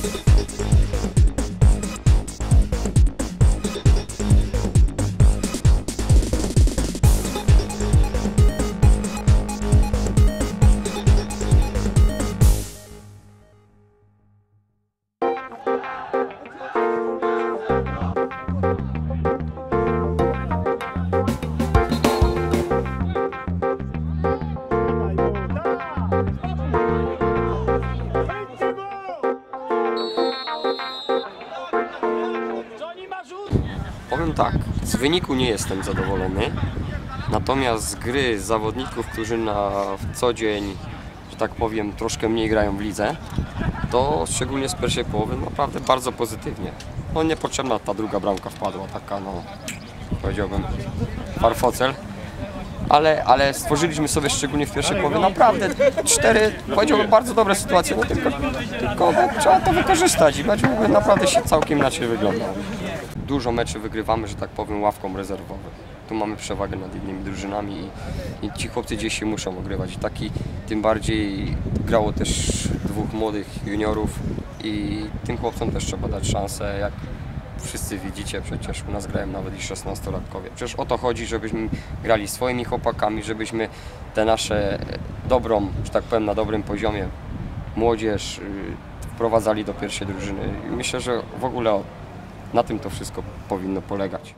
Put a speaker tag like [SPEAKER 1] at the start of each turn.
[SPEAKER 1] Thank you. Powiem tak, z wyniku nie jestem zadowolony, natomiast z gry zawodników, którzy na co dzień, że tak powiem, troszkę mniej grają w lidze, to szczególnie z pierwszej połowy naprawdę bardzo pozytywnie. No niepotrzebna ta druga bramka wpadła, taka no, powiedziałbym, farfocel. Ale, ale stworzyliśmy sobie szczególnie w pierwszej połowie naprawdę cztery, powiedziałbym, bardzo dobre sytuacje, no tylko, tylko no, trzeba to wykorzystać i mecz naprawdę się całkiem inaczej wyglądał. Dużo meczy wygrywamy, że tak powiem, ławką rezerwową. Tu mamy przewagę nad innymi drużynami i, i ci chłopcy gdzieś się muszą ogrywać. Taki, tym bardziej grało też dwóch młodych juniorów i tym chłopcom też trzeba dać szansę, jak wszyscy widzicie, przecież u nas grają nawet i 16-latkowie. Przecież o to chodzi, żebyśmy grali swoimi chłopakami, żebyśmy tę nasze dobrą, że tak powiem, na dobrym poziomie młodzież y, wprowadzali do pierwszej drużyny. I myślę, że w ogóle na tym to wszystko powinno polegać.